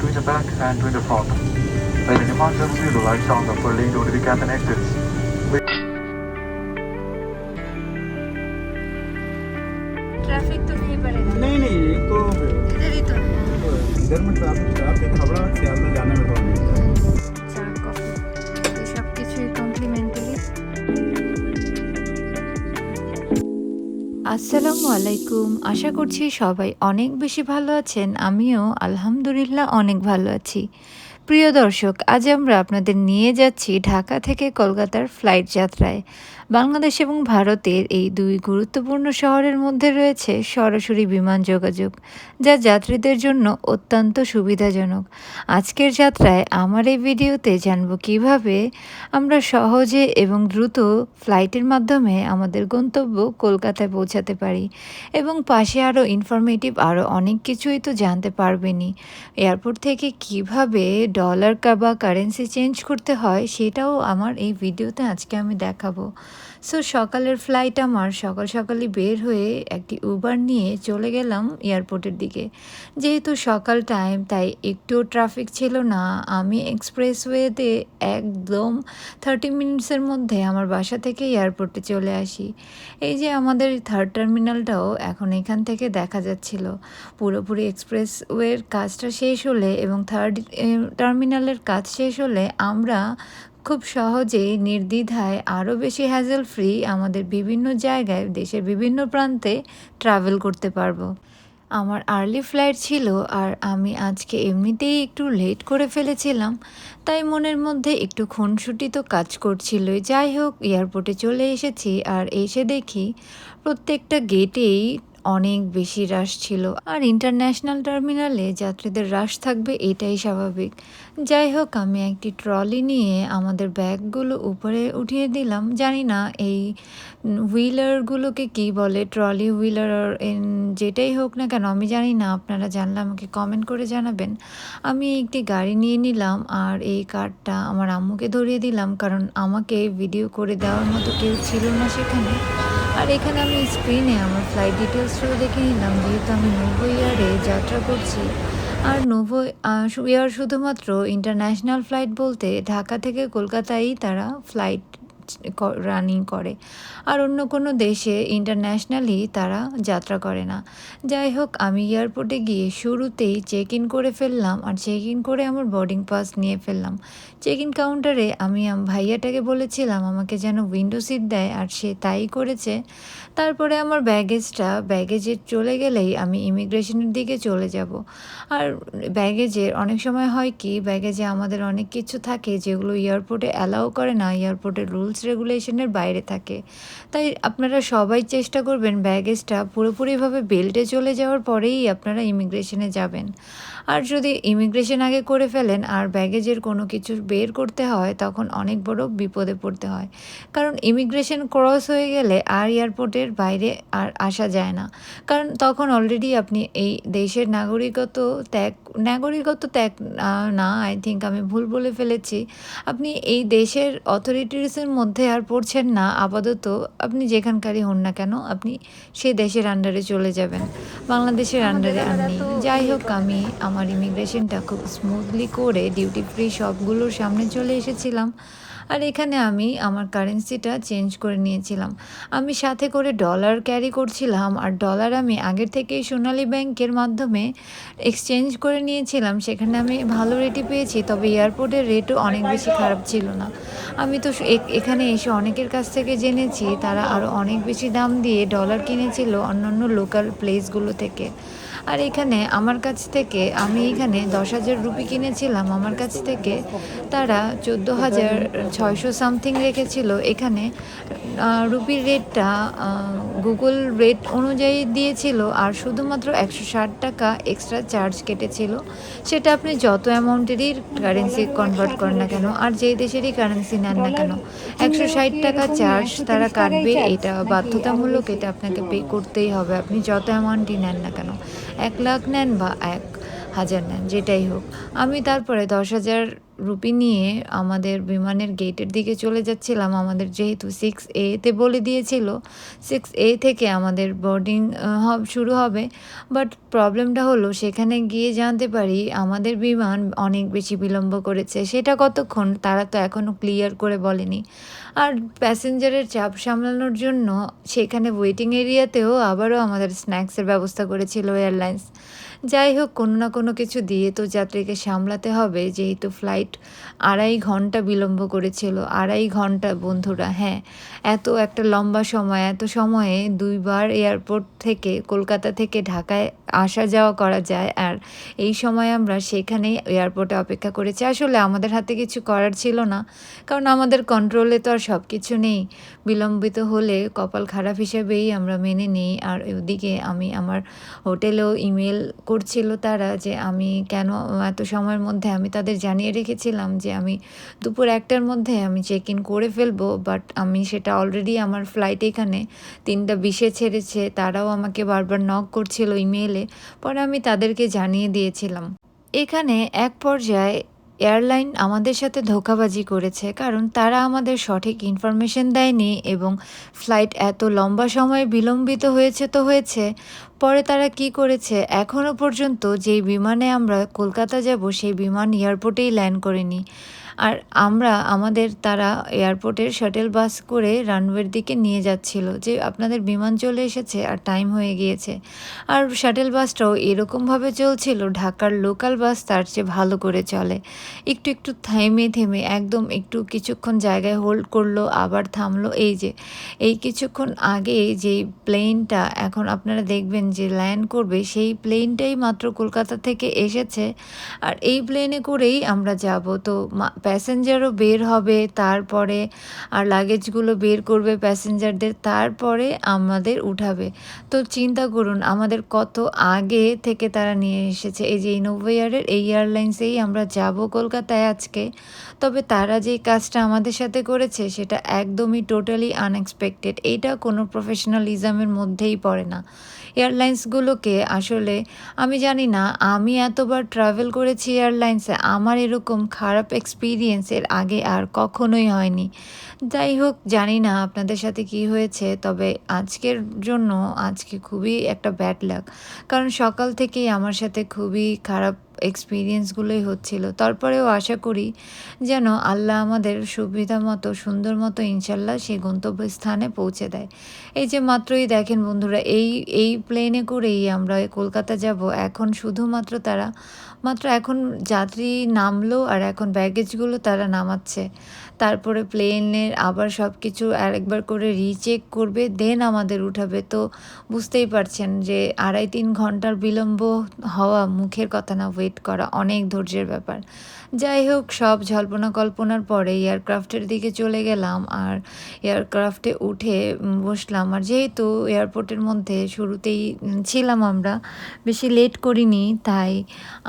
Doing the back and doing the front. When in emergency, the lights on the for lane to the cabin exits. Traffic तो नहीं पड़ेगा नहीं नहीं ये तो इधर ही तो है इधर में ट्रैफिक ट्रैफिक हावड़ा सियालदा जाने में थोड़ा আসসালামু আলাইকুম। আশা করছি সবাই অনেক বেশি ভালো আছেন। আমিও আলহামদুলিল্লাহ অনেক ভালো আছি। প্রিয় দর্শক, আজ আমরা আপনাদের নিয়ে যাচ্ছি ঢাকা থেকে কলকাতার ফ্লাইট যাত্রায়। বাংলাদেশ এবং ভারতের এই দুই গুরুত্বপূর্ণ শহরের মধ্যে রয়েছে সরাসরি বিমান যোগাযোগ, যা যাত্রীদের জন্য অত্যন্ত সুবিধাজনক। আজকের যাত্রায় আমার এই ভিডিওতে জানব কীভাবে আমরা সহজে এবং দ্রুত ফ্লাইটের মাধ্যমে আমাদের গন্তব্য কলকাতায় পৌঁছাতে পারি এবং পাশে আরও ইনফরমেটিভ আরও অনেক কিছুই তো জানতে পারবেনই। এয়ারপোর্ট থেকে কীভাবে ডলার বা কারেন্সি চেঞ্জ করতে হয়, সেটাও আমার এই ভিডিওতে আজকে আমি দেখাবো। সো সকালের ফ্লাইট আমার সকাল সকালই বের হয়ে একটি উবার নিয়ে চলে গেলাম এয়ারপোর্টের দিকে। যেহেতু সকাল টাইম তাই একটুও ট্রাফিক ছিল না। আমি এক্সপ্রেসওয়েতে একদম থার্টি মিনিটসের মধ্যে আমার বাসা থেকে এয়ারপোর্টে চলে আসি। এই যে আমাদের থার্ড টার্মিনালটাও এখন এখান থেকে দেখা যাচ্ছিল। পুরোপুরি এক্সপ্রেসওয়ের কাজটা শেষ হলে এবং থার্ড টার্মিনালের কাজ শেষ হলে আমরা খুব সহজেই নির্দ্বিধায় আরও বেশি হ্যাজেল ফ্রি আমাদের বিভিন্ন জায়গায় দেশের বিভিন্ন প্রান্তে ট্রাভেল করতে পারব। আমার আর্লি ফ্লাইট ছিল আর আমি আজকে এমনিতেই একটু লেট করে ফেলেছিলাম, তাই মনের মধ্যে একটু খুনসুটি তো কাজ করছিলই। যাই হোক এয়ারপোর্টে চলে এসেছি আর এসে দেখি প্রত্যেকটা গেটেই অনেক বেশি রাশ ছিল। আর ইন্টারন্যাশনাল টার্মিনালে যাত্রীদের রাশ থাকবে এটাই স্বাভাবিক। যাই হোক, আমি একটি ট্রলি নিয়ে আমাদের ব্যাগগুলো উপরে উঠিয়ে দিলাম। জানি না এই হুইলারগুলোকে কি বলে ট্রলি হুইলার যেটাই হোক না কেন, আমি জানি না, আপনারা জানলে আমাকে কমেন্ট করে জানাবেন। আমি একটি গাড়ি নিয়ে নিলাম আর এই কার্ডটা আমার আম্মুকে ধরিয়ে দিলাম, কারণ আমাকে ভিডিও করে দেওয়ার মতো কেউ ছিল না সেখানে। আর এখানে আমি স্ক্রিনে আমার ফ্লাইট ডিটেলসটাও দেখে নিলাম, যেহেতু আমি নোভো ইয়ারে যাত্রা করছি। আর নোভো ইয়ার শুধুমাত্র ইন্টারন্যাশনাল ফ্লাইট বলতে ঢাকা থেকে কলকাতায়ই তারা ফ্লাইট রানিং করে। আর অন্য কোনো দেশে ইন্টারন্যাশনালি তারা যাত্রা করে না। যাই হোক, আমি এয়ারপোর্টে গিয়ে শুরুতেই চেক ইন করে ফেললাম আর চেক ইন করে আমার বোর্ডিং পাস নিয়ে ফেললাম। চেক ইন কাউন্টারে আমি ভাইয়াটাকে বলেছিলাম, আমাকে যেন উইন্ডো সিট দেয়। আর সে তাই করেছে। তারপরে আমার ব্যাগেজটা ব্যাগেজে চলে গেলেই আমি ইমিগ্রেশনের দিকে চলে যাব। আর ব্যাগেজের অনেক সময় হয় কি ব্যাগেজে আমাদের অনেক কিছু থাকে যেগুলো এয়ারপোর্টে অ্যালাউ করে না। এয়ারপোর্টের রুলস রেগুলেশনের বাইরে থাকে। তাই আপনারা সবাই চেষ্টা করবেন ব্যাগেজটা পুরোপুরিভাবে বেল্টে চলে যাওয়ার পরেই আপনারা ইমিগ্রেশনে যাবেন। আর যদি ইমিগ্রেশন আগে করে ফেলেন আর ব্যাগেজের কোনো কিছু বের করতে হয়, তখন অনেক বড় বিপদে পড়তে হয়। কারণ ইমিগ্রেশন ক্রস হয়ে গেলে আর এয়ারপোর্টের বাইরে আর আসা যায় না। কারণ তখন অলরেডি আপনি এই দেশের নাগরিকত্ব ত্যাগ নাগরিকত্ব ত্যাগ না আই থিঙ্ক আমি ভুল বলে ফেলেছি। আপনি এই দেশের অথরিটিসের মধ্যে আর পড়ছেন না, আপাতত আপনি যেখানকারই হন না কেন, আপনি সেই দেশের আন্ডারে চলে যাবেন। বাংলাদেশের আন্ডারে আর নেই যাই হোক আমি আমার ইমিগ্রেশনটা খুব স্মুথলি করে ডিউটি ফ্রি সবগুলোর সামনে চলে এসেছিলাম। আর এখানে আমি আমার কারেন্সিটা চেঞ্জ করে নিয়েছিলাম। আমি সাথে করে ডলার ক্যারি করছিলাম আর ডলার আমি আগের থেকেই সোনালী ব্যাংকের মাধ্যমে এক্সচেঞ্জ করে নিয়েছিলাম। সেখানে আমি ভালো রেটই পেয়েছি, তবে এয়ারপোর্টের রেটও অনেক বেশি খারাপ ছিল না। আমি তো এখানে এসে অনেকের কাছ থেকে জেনেছি, তারা আরও অনেক বেশি দাম দিয়ে ডলার কিনেছিল অন্যান্য লোকাল প্লেসগুলো থেকে। আর এখানে আমার কাছ থেকে, আমি এখানে দশ হাজার রুপি কিনেছিলাম, আমার কাছ থেকে তারা চোদ্দ হাজার ছয়শো সামথিং রেখেছিল। এখানে রুপির রেটটা গুগল রেট অনুযায়ী দিয়েছিল আর শুধুমাত্র একশো ষাট টাকা এক্সট্রা চার্জ কেটেছিল। সেটা আপনি যত অ্যামাউন্টেরই কারেন্সি কনভার্ট করেন না কেন, আর যেই দেশেরই কারেন্সি নেন না কেন, একশো ষাট টাকা চার্জ তারা কাটবে, এটা বাধ্যতামূলক, এটা আপনাকে পে করতেই হবে। আপনি যত অ্যামাউন্টই নেন না কেন। এক লাখ নেন বা এক হাজার নেন, যেটাই হোক। আমি তারপরে দশ হাজার রুপি নিয়ে আমাদের বিমানের গেটের দিকে চলে যাচ্ছিলাম। আমাদের যেহেতু সিক্স এতে বলে দিয়েছিল সিক্স এ থেকে আমাদের বোর্ডিং শুরু হবে। বাট প্রবলেমটা হলো, সেখানে গিয়ে জানতে পারি আমাদের বিমান অনেক বেশি বিলম্ব করেছে। সেটা কতক্ষণ? তারা তো এখনও ক্লিয়ার করে বলেনি। আর প্যাসেঞ্জারের চাপ সামলানোর জন্য সেখানে ওয়েটিং এরিয়াতেও আবারও আমাদের স্ন্যাক্সের ব্যবস্থা করেছিল এয়ারলাইন্স যাই হোক, কোনো না কোনো কিছু দিয়ে তো যাত্রীকে সামলাতে হবে। যেহেতু ফ্লাইট আড়াই ঘণ্টা বিলম্ব করেছিল, আড়াই ঘণ্টা, বন্ধুরা হ্যাঁ। এত একটা লম্বা সময়, এত সময়ে দুইবার এয়ারপোর্ট থেকে কলকাতা থেকে ঢাকায় আসা যাওয়া করা যায় আর এই সময় আমরা সেখানেই এয়ারপোর্টে অপেক্ষা করেছি। আসলে আমাদের হাতে কিছু করার ছিল না, কারণ আমাদের কন্ট্রোলে তো আর সব কিছু নেই। বিলম্বিত হলে কপাল খারাপ হিসেবেই আমরা মেনে নিই। আর ওদিকে আমি আমার হোটেলেও ইমেল করছিল তারা যে আমি কেন এত সময়ের মধ্যে আমি তাদের জানিয়ে রেখেছিলাম যে আমি দুপুর একটার মধ্যে আমি চেক ইন করে ফেলব বাট আমি সেটা অলরেডি আমার ফ্লাইট এখানে তিনটা বিশে ছেড়েছে, তারাও আমাকে বারবার নক করছিল ইমেলে পরে আমি তাদেরকে জানিয়ে দিয়েছিলাম। এখানে এক পর্যায়ে এয়ারলাইন আমাদের সাথে ধোঁকাবাজি করেছে, কারণ তারা আমাদের সঠিক ইনফরমেশন দেয়নি এবং ফ্লাইট এত লম্বা সময় বিলম্বিত হয়েছে তো হয়েছে, পরে তারা কি করেছে এখনও পর্যন্ত যেই বিমানে আমরা কলকাতা যাব, সেই বিমান এয়ারপোর্টেই ল্যান্ড করেনি। আর আমরা, আমাদের তারা এয়ারপোর্টের শাটেল বাস করে রানওয়ের দিকে নিয়ে যাচ্ছিল যে আপনাদের বিমান চলে এসেছে আর টাইম হয়ে গিয়েছে। আর শাটেল বাসটাও এরকমভাবে চলছিল, ঢাকার লোকাল বাস তার চেয়ে ভালো করে চলে। একটু একটু থেমে থেমে, একদম একটু কিছুক্ষণ জায়গায় হোল্ড করল, আবার থামলো। এই যে, এই কিছুক্ষণ আগে যেই প্লেনটা এখন আপনারা দেখবেন যে ল্যান্ড করবে, সেই প্লেনটাই মাত্র কলকাতা থেকে এসেছে। আর এই প্লেনে করেই আমরা যাব। তো প্যাসেঞ্জারও বের হবে, তারপরে আর লাগেজগুলো বের করবে প্যাসেঞ্জারদের তারপরে আমাদের উঠাবে। তো চিন্তা করুন, আমাদের কত আগে থেকে তারা নিয়ে এসেছে। এই যে ইনোভেয়ারের এই এয়ারলাইন্সেই আমরা যাব কলকাতায় আজকে, তবে তারা যেই কাজটা আমাদের সাথে করেছে সেটা একদমই টোটালি আনএক্সপেক্টেড এইটা কোনো প্রফেশনালিজমের মধ্যেই পড়ে না। এয়ারলাইন্সগুলোকে আসলে, আমি জানি না, আমি এতবার ট্রাভেল করেছি এয়ারলাইন্সে আমার এরকম খারাপ এক্সপিরিয়েন্স এর আগে আর কখনোই হয়নি। যাই হোক জানি না আপনাদের সাথে কি হয়েছে, তবে আজকের জন্য আজকে খুবই একটা ব্যাড লাক কারণ সকাল থেকেই আমার সাথে খুবই খারাপ এক্সপিরিয়েন্সগুলোই হচ্ছিল। তারপরেও আশা করি যেন আল্লাহ আমাদের সুবিধা মতো, সুন্দর মতো ইনশাল্লাহ সেই গন্তব্যস্থানে পৌঁছে দেয়। এই যে মাত্রই দেখেন বন্ধুরা, এই এই প্লেনে করেই আমরা কলকাতা যাব। এখন শুধুমাত্র তারা, মাত্র এখন যাত্রী নামলো আর এখন ব্যাগেজগুলো তারা নামাচ্ছে। তারপরে প্লেনের আবার সব কিছু আরেকবার করে রিচেক করবে দেন আমাদের উঠাবে। তো বুঝতেই পারছেন যে আড়াই তিন ঘণ্টার বিলম্ব হওয়া মুখের কথা না ওয়েট করা অনেক ধৈর্যের ব্যাপার। যাই হোক, সব জল্পনা কল্পনার পরে এয়ারক্রাফটের দিকে চলে গেলাম আর এয়ারক্রাফটে উঠে বসলাম। আর যেহেতু এয়ারপোর্টের মধ্যে শুরুতেই ছিলাম আমরা, বেশি লেট করিনি, তাই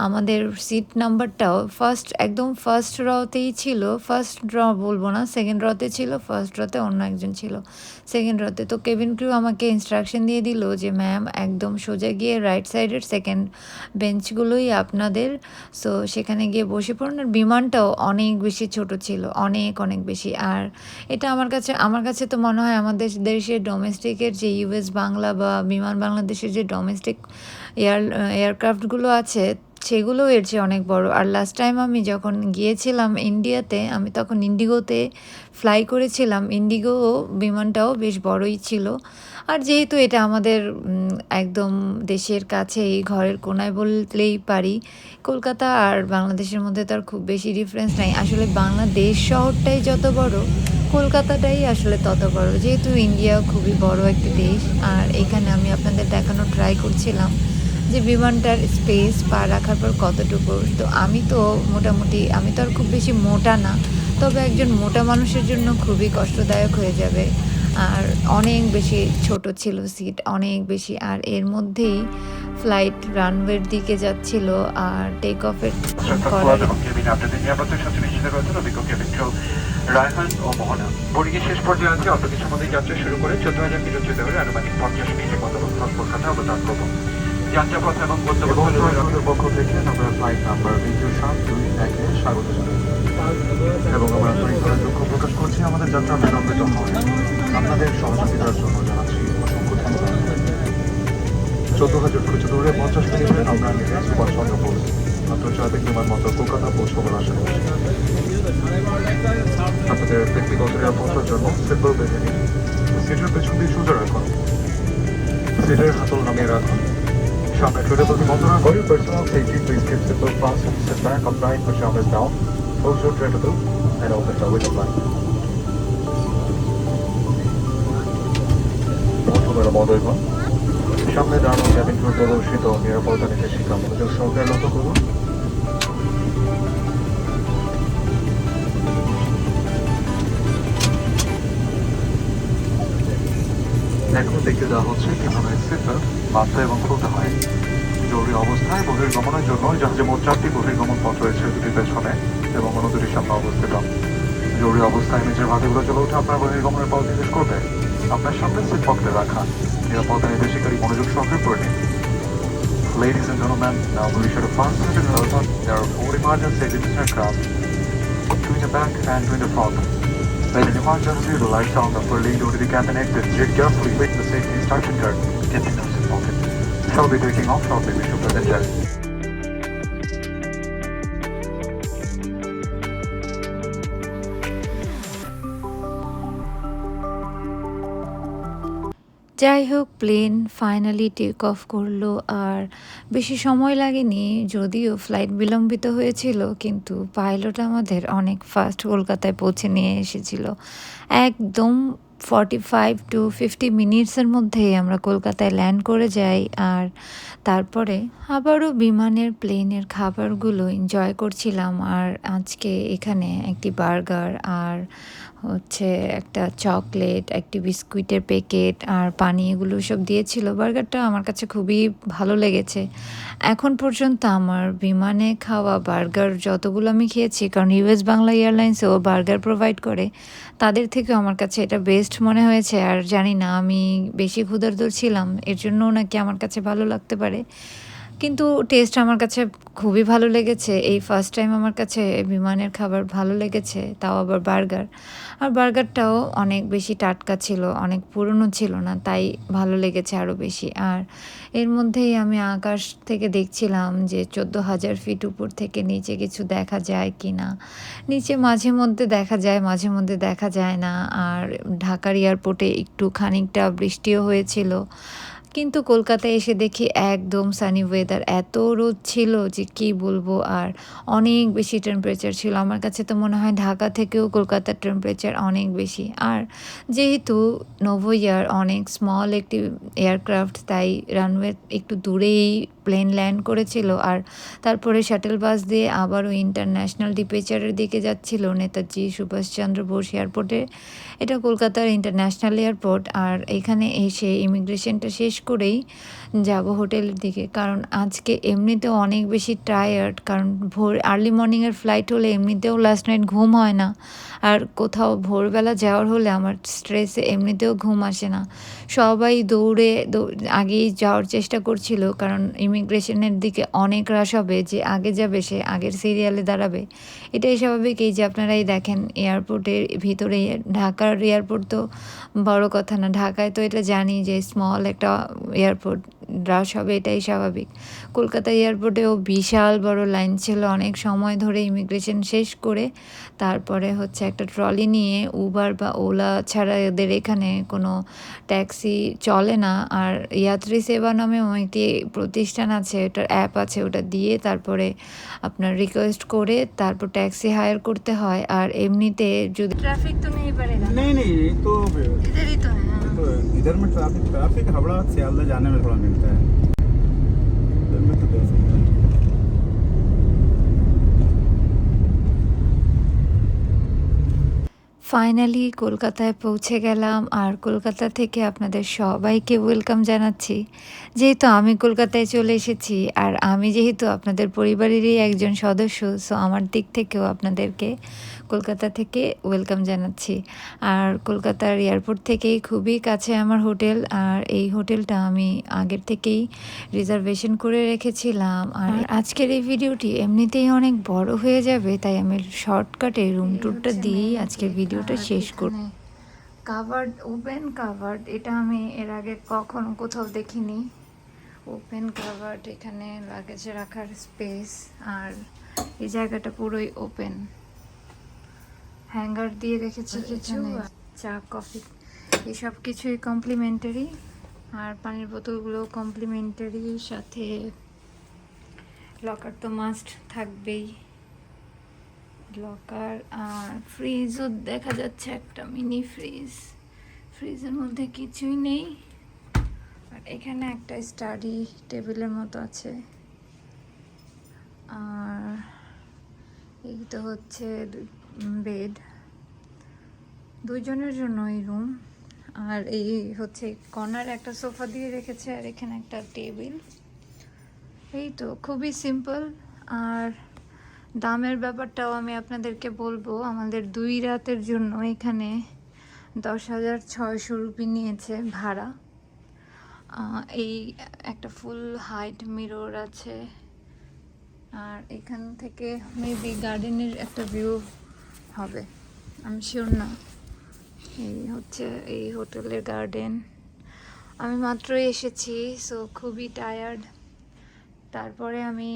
আমাদের সিট নাম্বারটাও ফার্স্ট একদম ফার্স্ট রতেই ছিল। ফার্স্ট র বলব না। সেকেন্ড রতে ছিল ফার্স্ট রতে অন্য একজন ছিল। সেকেন্ড রতে তো কেবিন ক্রিউ আমাকে ইনস্ট্রাকশন দিয়ে দিল যে ম্যাম একদম সোজা গিয়ে রাইট সাইডের সেকেন্ড বেঞ্চগুলোই আপনাদের। সো সেখানে গিয়ে বসে পড়ুন। আর বিমানটাও অনেক বেশি ছোট ছিল, অনেক অনেক বেশি। আর এটা আমার কাছে আমার কাছে তো মনে হয় আমাদের দেশের ডোমেস্টিকের যে ইউএস বাংলা বা বিমান বাংলাদেশের যে ডোমেস্টিক এয়ার এয়ারক্রাফটগুলো আছে সেগুলো এর চেয়ে অনেক বড়। আর লাস্ট টাইম আমি যখন গিয়েছিলাম ইন্ডিয়াতে আমি তখন ইন্ডিগোতে ফ্লাই করেছিলাম। ইন্ডিগো বিমানটাও বেশ বড়ই ছিল। আর যেহেতু এটা আমাদের একদম দেশের কাছেই, ঘরের কোনায় বললেই পারি, কলকাতা আর বাংলাদেশের মধ্যে তো আর খুব বেশি ডিফারেন্স নাই। আসলে বাংলাদেশ শহরটাই যত বড়, কলকাতাটাই আসলে তত বড়। যেহেতু ইন্ডিয়া খুবই বড় একটি দেশ, আর এখানে আমি আপনাদের দেখানো ট্রাই করছিলাম। যে বিমানটার স্পেস পা রাখার পর কতটুকু তো আমি তো মোটামুটি আমি তো আর খুব বেশি মোটা না তবে একজন মোটা মানুষের জন্য খুবই কষ্টদায়ক হয়ে যাবে। আর অনেক বেশি ছোট ছিল সিট অনেক বেশি আর এর মধ্যেই ফ্লাইট রানওয়ের দিকে যাচ্ছিল আর টেক অফের করার রায়হান ও মোহনা। বোর্ডিং শেষ পর্যায়ে আছে অল্প যাত্রা শুরু করে চোদ্দ হাজার কিলো আনুমানিক পঞ্চাশ মিনিটের মতো কলকাতা অবতরণ করব। যাত্রাপথ এবং এবং গন্তব্যস্থলে পক্ষ থেকে আমরা ফ্লাইট নাম্বার বিজু সাত দুই একে স্বাগত এবং আমরা পরিবারের দুঃখ প্রকাশ করছি আমাদের যাত্রা বিলম্বিত হয়। আপনাদের সহযোগিতার জন্য জানাচ্ছি অসংখ্য ধন্যবাদ। চোদ্দ হাজার দূরে পঞ্চাশ মিনিটের আমরা নিয়ে সুভাষচন্দ্র বোস আন্তর্জাতিক বিমানবন্দর কলকাতা পৌঁছবার আশা করছি। আপনাদের ব্যক্তিগত নিরাপত্তার জন্য সিম্বল বেঁধে নিন। সিটের পেছন দিয়ে সোজা রাখুন। সিটের হাতল নামিয়ে রাখুন। সামনে ট্রেনে বলতে বন্ধ না করে personal safety please keep symbol fast and sit back upright put your arms down close your and open the window বন্ধুমেরা সামনে দাঁড়ানো ক্যাবিন ক্রু প্রদর্শিত নিরাপত্তা নির্দেশিকা মনোযোগ সহকারে লক্ষ্য করুন এখন দেখতে দেওয়া হচ্ছে কীভাবে সিটবেল্ট বাঁধতে এবং খুলতে হয় জরুরি অবস্থায় বহির্গমনের জন্য জাহাজে মোট চারটি বহির্গমন পথ রয়েছে দুটি পেছনে এবং অন্য দুটির সামনে অবস্থিত জরুরি অবস্থায় নিচের ভাতিগুলো চলে উঠে আপনার বহির্গমনের পথ নির্দেশ করবে আপনার সামনে সিট পকেটে রাখা নিরাপত্তা নির্দেশিকারী মনোযোগ সহকারে করে নিন Ladies and gentlemen, now we should have fastened the belt. There are four emergency exits aircraft, two in the back and two in the front. When an emergency, the light sound of lead to the cabin exit. Check carefully with the safety instruction card. Get the pocket. Shall be taking off shortly. We should present that. যাই হোক plane finally take off করল, আর বেশি সময় লাগেনি, যদিও flight বিলম্বিত হয়েছিল, কিন্তু পাইলট আমাদের অনেক ফাস্ট কলকাতায় পৌঁছে নিয়ে এসেছিল একদম ফর্টি ফাইভ টু ফিফটি মিনিটসের মধ্যেই আমরা কলকাতায় ল্যান্ড করে যাই আর তারপরে আবারও বিমানের প্লেনের খাবারগুলো এনজয় করছিলাম আর আজকে এখানে একটি বার্গার আর হচ্ছে একটা চকলেট, একটি বিস্কুটের প্যাকেট আর পানি এগুলো সব দিয়েছিল। বার্গারটা আমার কাছে খুবই ভালো লেগেছে। এখন পর্যন্ত আমার বিমানে খাওয়া বার্গার যতগুলো আমি খেয়েছি, কারণ ইউএস বাংলা এয়ারলাইন্সেও বার্গার প্রোভাইড করে, তাদের থেকে আমার কাছে এটা বেস্ট মনে হয়েছে। আর জানি না, আমি বেশি ক্ষুধার্ত ছিলাম, এর জন্য নাকি আমার কাছে ভালো লাগতে পারে। কিন্তু টেস্ট আমার কাছে খুবই ভালো লেগেছে। এই ফার্স্ট টাইম আমার কাছে বিমানের খাবার ভালো লেগেছে, তাও আবার বার্গার আর বার্গারটাও অনেক বেশি টাটকা ছিল, অনেক পুরনো ছিল না, তাই ভালো লেগেছে আরও বেশি। আর এর মধ্যেই আমি আকাশ থেকে দেখছিলাম যে চোদ্দ হাজার ফিট উপর থেকে নিচে কিছু দেখা যায় কি না নিচে মাঝে মধ্যে দেখা যায়, মাঝে মধ্যে দেখা যায় না। আর ঢাকার এয়ারপোর্টে একটু খানিকটা বৃষ্টিও হয়েছিল। কিন্তু কলকাতায় এসে দেখি একদম সানি ওয়েদার এত রোদ ছিল যে কি বলব আর অনেক বেশি টেম্পারেচার ছিল। আমার কাছে তো মনে হয় ঢাকা থেকেও কলকাতার টেম্পারেচার অনেক বেশি। আর যেহেতু নোভো ইয়ার অনেক স্মল একটি এয়ারক্রাফট তাই রানওয়ে একটু দূরেই প্লেন ল্যান্ড করেছিল। আর তারপরে শাটেল বাস দিয়ে আবারও ইন্টারন্যাশনাল ডিপেচারের দিকে যাচ্ছিল নেতাজি সুভাষচন্দ্র বোস এয়ারপোর্টে এটা কলকাতার ইন্টারন্যাশনাল এয়ারপোর্ট আর এখানে এসে ইমিগ্রেশনটা শেষ করেই যাব হোটেলের দিকে। কারণ আজকে এমনিতেও অনেক বেশি টায়ার্ড কারণ ভোর আর্লি মর্নিংয়ের ফ্লাইট হলে এমনিতেও লাস্ট নাইট ঘুম হয় না। আর কোথাও ভোরবেলা যাওয়ার হলে আমার স্ট্রেসে এমনিতেও ঘুম আসে না। সবাই দৌড়ে আগেই যাওয়ার চেষ্টা করছিল, কারণ ইমিগ্রেশনের দিকে অনেক রাশ হবে, যে আগে যাবে সে, আগের সিরিয়ালে দাঁড়াবে। এটাই স্বাভাবিক। এই যে আপনারাই দেখেন এয়ারপোর্টের ভিতরে ঢাকার এয়ারপোর্ট তো বড় কথা না ঢাকায় তো এটা জানি যে স্মল একটা এয়ারপোর্ট রাশ হবে এটাই স্বাভাবিক কলকাতা এয়ারপোর্টেও বিশাল বড় লাইন ছিল অনেক সময় ধরে ইমিগ্রেশন শেষ করে তারপরে হচ্ছে একটা ট্রলি নিয়ে উবার বা ওলা ছাড়া এদের এখানে কোনো ট্যাক্সি চলে না আর ইয়াত্রী সেবা নামেও একটি প্রতিষ্ঠান আছে ওটার অ্যাপ আছে ওটা দিয়ে তারপরে আপনার রিকোয়েস্ট করে তারপর ট্যাক্সি হায়ার করতে হয় আর এমনিতে যদি ट्रैफिक तो नहीं पड़ेगा नहीं नहीं ये तो इधर ही तो है हाँ। तो इधर में ट्रैफिक ट्रैफिक हावड़ा सियालदह जाने में थोड़ा मिलता finally কলকাতায় পৌঁছে গেলাম আর কলকাতা থেকে আপনাদের সবাইকে ওয়েলকাম জানাচ্ছি। যেহেতু আমি কলকাতায় চলে এসেছি আর আমি যেহেতু আপনাদের পরিবারেরই একজন সদস্য সো আমার দিক থেকেও আপনাদেরকে কলকাতা থেকে ওয়েলকাম জানাচ্ছি। আর কলকাতার এয়ারপোর্ট থেকেই খুবই কাছে আমার হোটেল। আর এই হোটেলটা আমি আগের থেকেই রিজার্ভেশন করে রেখেছিলাম। আর আজকের এই ভিডিওটি এমনিতেই অনেক বড় হয়ে যাবে তাই আমি শর্টকাটে রুম ট্যুরটা দিয়েই আজকের ভিডিওটা শেষ করব কাভার্ড ওপেন কাভার্ড এটা আমি এর আগে কখনো কোথাও দেখিনি। ওপেন কাভার্ড এখানে লাগেজ রাখার স্পেস আর এই জায়গাটা পুরোই ওপেন হ্যাঙ্গার দিয়ে রেখেছি এখানে চা কফি এসব কিছুই কমপ্লিমেন্টারি আর পানির বোতলগুলো কমপ্লিমেন্টারি সাথে লকার তো মাস্ট থাকবেই। লকার আর ফ্রিজও দেখা যাচ্ছে একটা মিনি ফ্রিজ ফ্রিজের মধ্যে কিছুই নেই। আর এখানে একটা স্টাডি টেবিলের মতো আছে। আর এই তো হচ্ছে বেড দুইজনের জন্য এই রুম আর এই হচ্ছে কর্নারে একটা সোফা দিয়ে রেখেছে আর এখানে একটা টেবিল এই তো, খুবই সিম্পল আর দামের ব্যাপারটাও আমি আপনাদেরকে বলব। আমাদের দুই রাতের জন্য এখানে দশ হাজার ছয়শো রুপি নিয়েছে ভাড়া। এই একটা ফুল হাইট মিরর আছে। আর এখান থেকে মেবি গার্ডেনের একটা ভিউ হবে। আমি শিওর না। এই হচ্ছে, এই হোটেলের গার্ডেন আমি মাত্রই এসেছি সো খুবই টায়ার্ড তারপরে আমি,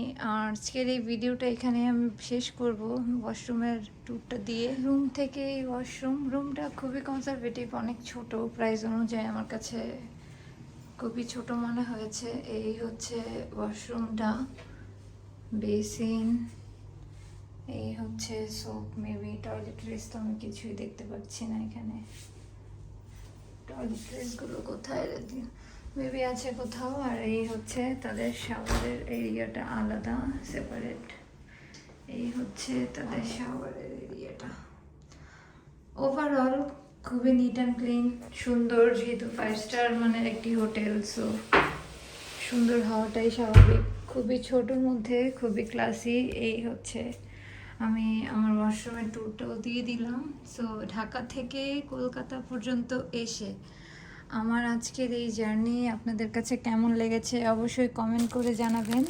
আজকের এই ভিডিওটা এখানে আমি শেষ করব ওয়াশরুমের ট্যুরটা দিয়ে। রুম থেকে এই ওয়াশরুম রুমটা খুবই কনজারভেটিভ অনেক ছোট প্রাইস অনুযায়ী আমার কাছে খুবই ছোট মনে হয়েছে। এই হচ্ছে ওয়াশরুমটা বেসিন এই হচ্ছে সোপ মেবি টয়লেট্রিজ তো আমি কিছুই দেখতে পাচ্ছি না এখানে। টয়লেট্রিজগুলো কোথায় মেবি আছে কোথাও, আর এই হচ্ছে তাদের শাওয়ারের এরিয়াটা আলাদা সেপারেট এই হচ্ছে তাদের শাওয়ারের এরিয়াটা ওভারঅল খুবই নিট অ্যান্ড ক্লিন সুন্দর যেহেতু ফাইভ স্টার মানের একটি হোটেল সো সুন্দর হওয়াটাই স্বাভাবিক। খুবই ছোটোর মধ্যে, খুবই ক্লাসি এই হচ্ছে। আমি আমার ওয়াশরুমের ট্যুরটাও দিয়ে দিলাম। সো ঢাকা থেকে কলকাতা পর্যন্ত এসে আমার আজকের এই জার্নি আপনাদের কাছে কেমন লেগেছে অবশ্যই কমেন্ট করে জানাবেন।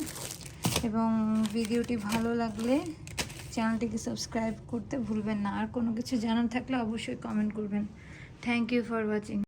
এবং ভিডিওটি ভালো লাগলে চ্যানেলটিকে সাবস্ক্রাইব করতে ভুলবেন না। আর কোনো কিছু জানার থাকলে অবশ্যই কমেন্ট করবেন। Thank you for watching